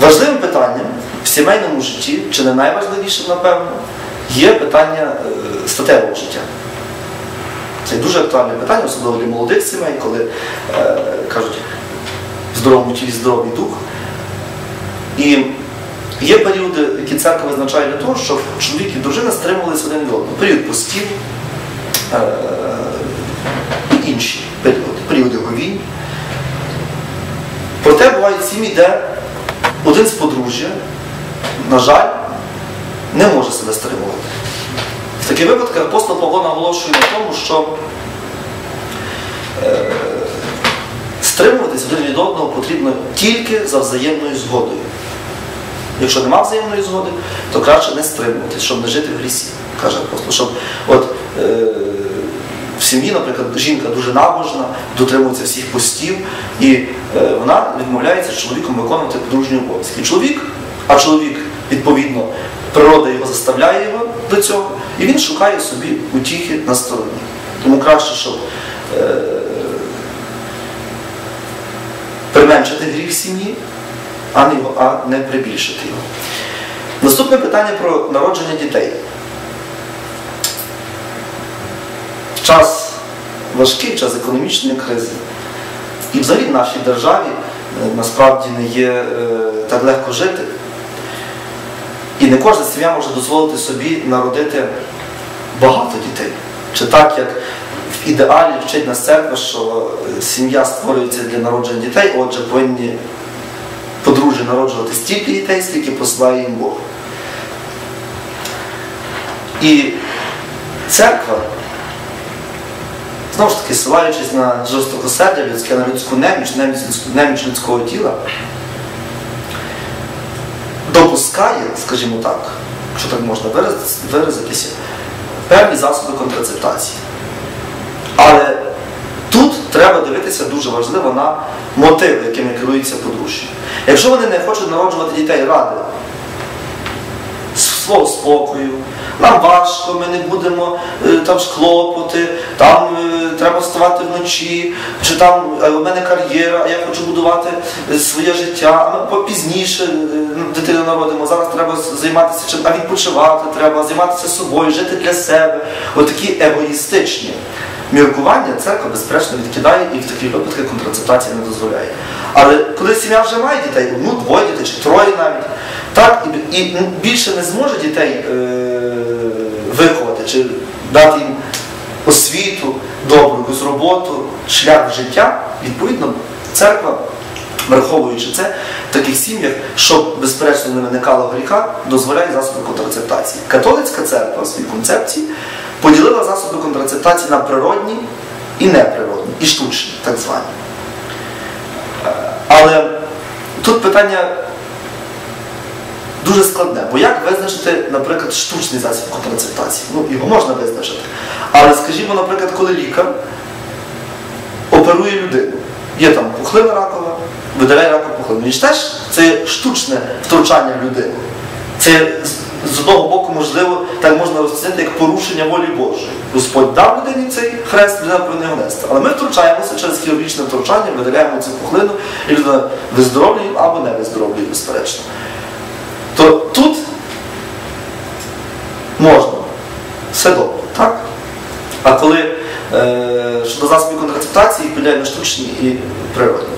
Важливим питанням в сімейному житті, чи не найважливішим, напевно, є питання е, статевого життя. Це дуже актуальне питання, особливо для молодих сімей, коли е, кажуть здоровому тілі здоровий дух. І є періоди, які церква визначає для того, щоб чоловік і дружина стримувалися один від одного. Період постів, е, і інші періоди, періоди говінь. Проте бувають сім'ї, де один з подружжя, на жаль, не може себе стримувати. В таких випадках апостол Павло наголошує на тому, що е, стримуватись один від одного потрібно тільки за взаємною згодою. Якщо нема взаємної згоди, то краще не стримуватись, щоб не жити в грісі, каже апостол. Щоб от, е, в сім'ї, наприклад, жінка дуже набожна, дотримується всіх постів, і е, вона відмовляється з чоловіком виконувати подружні обов'язки. Чоловік, а чоловік, відповідно, природа його заставляє його до цього, і він шукає собі утіхи на стороні. Тому краще, щоб е, применшити гріх сім'ї, а не, а не прибільшити його. Наступне питання про народження дітей. Час важкий, час економічної кризи. І взагалі в нашій державі е, насправді не є е, так легко жити. І не кожна сім'я може дозволити собі народити багато дітей. Чи так, як в ідеалі вчить нас церква, що е, сім'я створюється для народження дітей, отже, повинні подружжя народжувати стільки дітей, скільки посилає їм Бог. І церква Знову ж таки, силаючись на жорстокосердя людське, на людську неміч, неміч, людського тіла, допускає, скажімо так, якщо так можна виразитися, певні засоби контрацептації. Але тут треба дивитися дуже важливо на мотиви, якими керується подружжя. Якщо вони не хочуть народжувати дітей ради свого спокою, нам важко, ми не будемо е, там ж там е, треба вставати вночі, чи там е, у мене кар'єра, а я хочу будувати своє життя, ми попізніше е, дитину народимо. Зараз треба займатися чим, а відпочивати треба, займатися собою, жити для себе. Отакі егоїстичні міркування церква безперечно відкидає і в таких випадках контрацептація не дозволяє. Але коли сім'я вже має дітей, одну, двоє дітей чи троє навіть, так і, більше не зможе дітей е, виховати чи дати їм освіту, добру якусь роботу, шлях життя, відповідно, церква, враховуючи це, в таких сім'ях, щоб безперечно не виникало гріха, дозволяє засоби контрацептації. Католицька церква в своїй концепції поділила засоби контрацептації на природні і неприродні, і штучні, так звані. Але тут питання дуже складне, бо як визначити, наприклад, штучний засіб контрацептації? Ну, його можна визначити. Але скажімо, наприклад, коли лікар оперує людину, є там пухлина ракова, видаляє ракову пухлину. Він теж це штучне втручання в людину. Це з одного боку, можливо, так можна розцінити як порушення волі Божої. Господь дав людині цей хрест, людина повинна його нести. Але ми втручаємося через хірургічне втручання, видаляємо цю пухлину, і людина виздоровлює або не виздоровлює, безперечно. То тут можна. Все добре, так? А коли е, щодо засобів контрацептації поділяє на штучні і природні.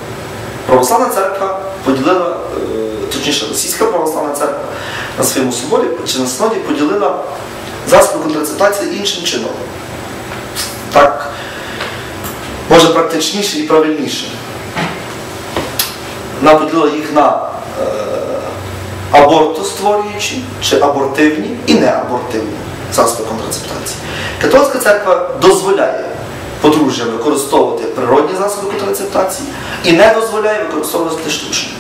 Православна церква поділила, е, точніше, російська православна церква на своєму соборі чи на синоді поділила засоби контрацептації іншим чином. Так, може практичніше і правильніше. Вона поділила їх на е, абортостворюючі чи абортивні і неабортивні засоби контрацептації. Католицька церква дозволяє подружжям використовувати природні засоби контрацептації і не дозволяє використовувати штучні.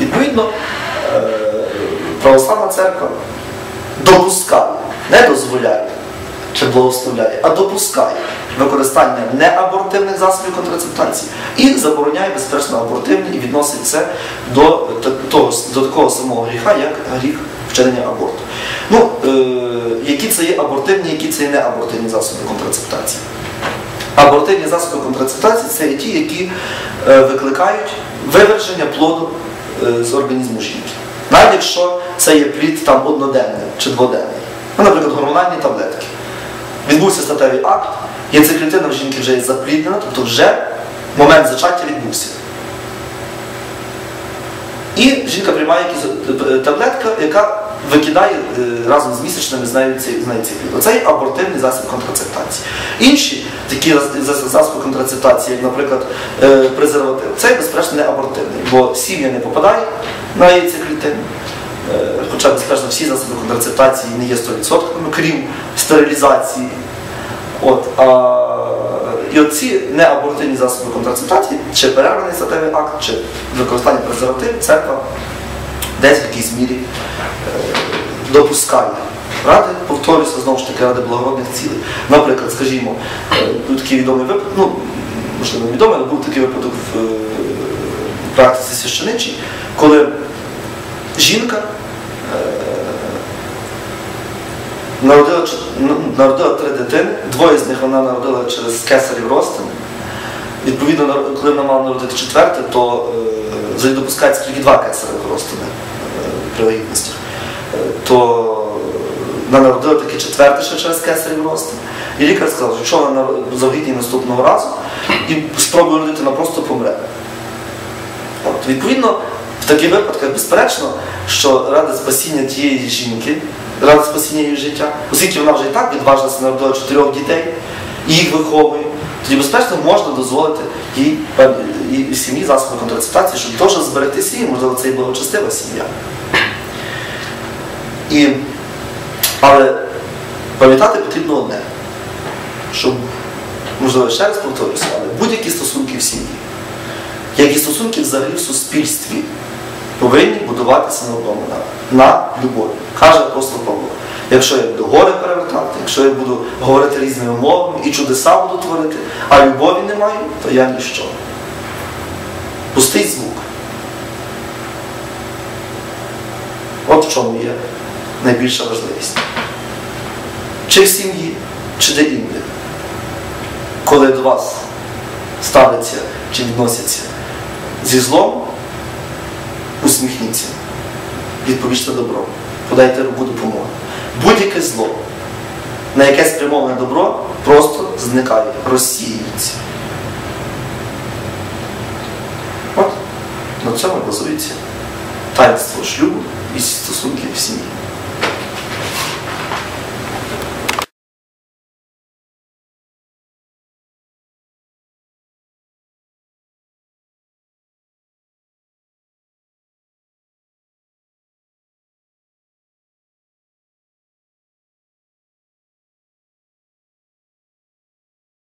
Відповідно, е, православна церква допускає, не дозволяє чи благословляє, а допускає використання неабортивних засобів контрацептації і забороняє безпечно абортивні і відносить це до, того, до такого самого гріха, як гріх вчинення аборту. Ну, е, які це є абортивні, які це є неабортивні засоби контрацептації? Абортивні засоби контрацептації це є ті, які е, викликають виверження плоду е, з організму жінки. Навіть якщо це є плід там одноденний чи дводенний. Ну, наприклад, гормональні таблетки. Відбувся статевий акт, яйцеклітина в жінки вже є запліднена, тобто вже момент зачаття відбувся. І жінка приймає е, таблетка, яка викидає е, разом з місячними з нею цей, плід. Оце є абортивний засіб контрацептації. Інші такі зас- зас- засоби контрацептації, як, наприклад, е, презерватив, це безперечно не абортивний, бо сім'я не попадає на яйцеклітину. Хоча, безперечно, всі засоби контрацептації не є 100%, крім стерилізації. От, а, і оці неабортивні засоби контрацептації, чи перерваний статевий акт, чи використання презервативів, церква десь в якійсь мірі е, допускає. Ради, повторюся, знову ж таки, ради благородних цілей. Наприклад, скажімо, е, тут такий відомий випадок, ну, можливо, не відомий, але був такий випадок в е, практиці священичій, коли жінка народила, ну, народила три дитини, двоє з них вона народила через кесарів розтин. Відповідно, коли вона мала народити четверте, то е, допускається тільки два кесаревих розтини е, при вагітності. Е, то вона народила таке четверте ще через кесарів розтин. І лікар сказав, що якщо вона завагітніє наступного разу і спробує родити, вона просто помре. От, відповідно, в таких випадках, безперечно, що ради спасіння тієї жінки, ради спасіння її життя, оскільки вона вже і так відважилася народила чотирьох дітей і їх виховує, тоді, безперечно, можна дозволити їй певні- їй сім'ї засоби контрацептації, щоб теж зберегти сім'ю, можливо, це і благочестива сім'я. І, але пам'ятати потрібно одне, щоб, можливо, ще раз повторюся, але будь-які стосунки в сім'ї як і стосунки взагалі в суспільстві повинні будуватися на одному на, на любові. Каже апостол Павло. Якщо я буду гори перевертати, якщо я буду говорити різними мовами і чудеса буду творити, а любові не маю, то я ніщо. Пустий звук. От в чому є найбільша важливість. Чи в сім'ї, чи де інде. Коли до вас ставляться чи відносяться зі злом, усміхніться, відповісти добро, подайте руку допомоги. Будь-яке зло, на яке спрямоване добро, просто зникає, розсіюється. От на цьому базується таїнство шлюбу і стосунки в сім'ї.